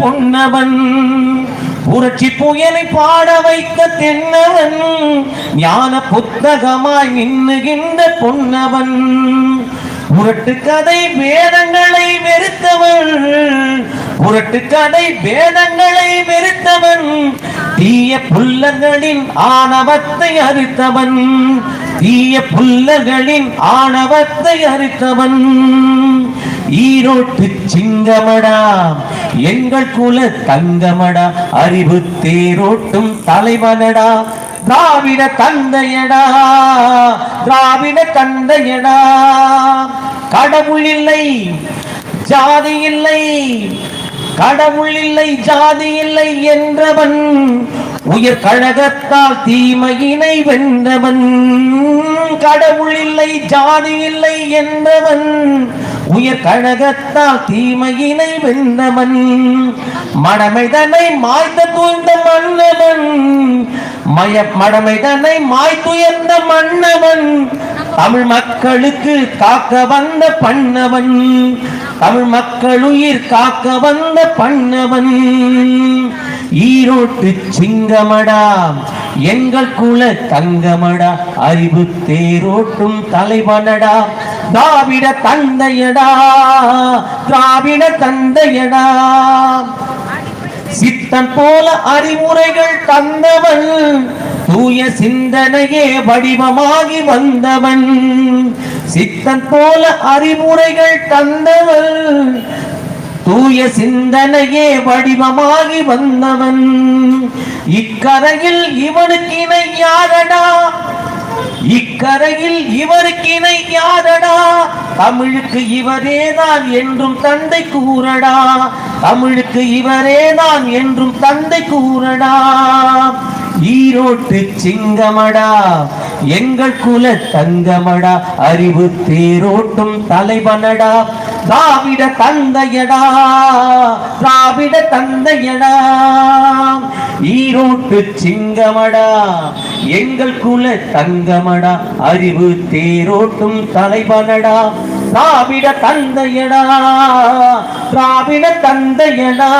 பொன்னவன். புரட்சி புயலை பாட வைத்த தென்னவன் ஞான புத்தகமாய் நின்னுகின்ற பொன்னவன். புரட்டு கதை வேதங்களை வெறுத்தவன் புரட்டு கதை வேதங்களை வெறுத்தவன் தீய புல்லர்களின் ஆணவத்தை அறுத்தவன் தீய புல்லர்களின் ஆணவத்தை அறுத்தவன். ஈரோட்டு சிங்கமடா. எங்கள் குல தங்கமடா. அறிவு தேரோட்டும் தலைவனடா திராவிட தந்தையடா. திராவிட தந்தையடா. கடவுள் இல்லை ஜாதி இல்லை. கடவுள் இல்லை ஜாதி இல்லை என்றவன். உயர் கழகத்தால் தீமையினை வென்றவன். கடவுள் இல்லை ஜாதி இல்லை என்றவன். உயர் கழகத்தால் தீமையினை வென்றவன் மடமைதனை மாய்த்த தூய்ந்த மன்னவன் மய மடமைதனை மாய்த்துயர்ந்த மன்னவன் தமிழ் மக்களுக்கு காக்க வந்த பண்ணவன் தமிழ் மக்கள் உயிர் காக்க வந்த பண்ணவன். ஈரோட்டு சிங்கமடா எங்கள் குல தங்கமடா அறிவு தேரோட்டும் தலைவனடா திராவிட தந்தையடா திராவிட தந்தையடா. சித்தன் போல அறிவுரைகள் தந்தவன் தூய சிந்தனையே வடிவமாகி வந்தவன். சித்தன் போல அறிவுரைகள் தந்தவன் தூய சிந்தனையே வடிவமாகி வந்தவன். இக்கரையில் இவனுக்கு இணை யாரடா இக்கரையில் இவருக்கு இணை யாரடா? தமிழுக்கு இவரேதான் என்றும் தந்தை கூறடா. தமிழுக்கு இவரேதான் என்றும் தந்தை கூறடா. ஈரோட்டு சிங்கமடா எங்கள் குல தங்கமடா அறிவு தேரோட்டும் தலைவனடா. திராவிட தந்தையடா திராவிட தந்தையடா. ஈரோட்டு சிங்கமடா எங்கள் குல தங்கமடா அறிவு தேரோட்டும் தலைவனடா திராவிட தந்தையடா திராவிட தந்தையடா.